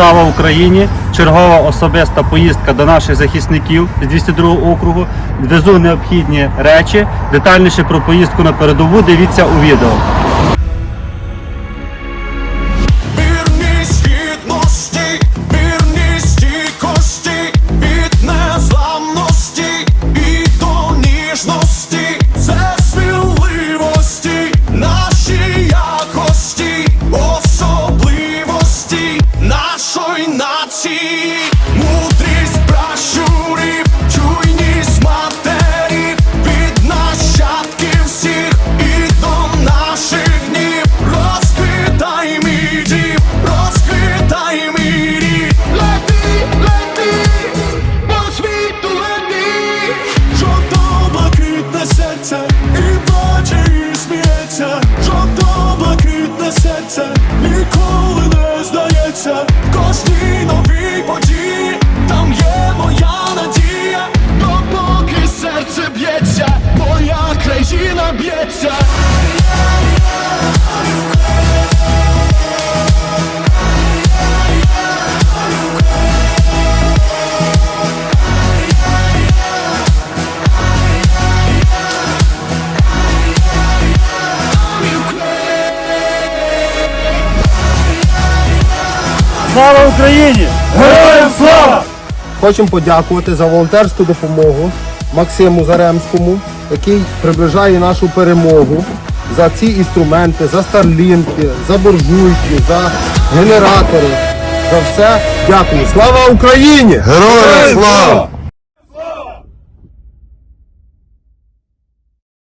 Слава Україні! Чергова особиста поїздка до наших захисників з 202 округу. Везу необхідні речі. Детальніше про поїздку на передову дивіться у відео. Нації, мудрість пращурів, чуйність матерів, від нащадків всіх і до наших днів, розквітай мій розквітай мій рід, лети, лети, по світу лети, жовто-блакитне серце, і плаче, сміється, жовто-блакитне серце, ніколи не здається, б'ється. Слава Україні! Героям слава! Хочемо подякувати за волонтерську допомогу Максиму Заремському, який приближає нашу перемогу за ці інструменти, за старлінки, за буржуйки, за генератори. За все дякую. Слава Україні! Героям слава!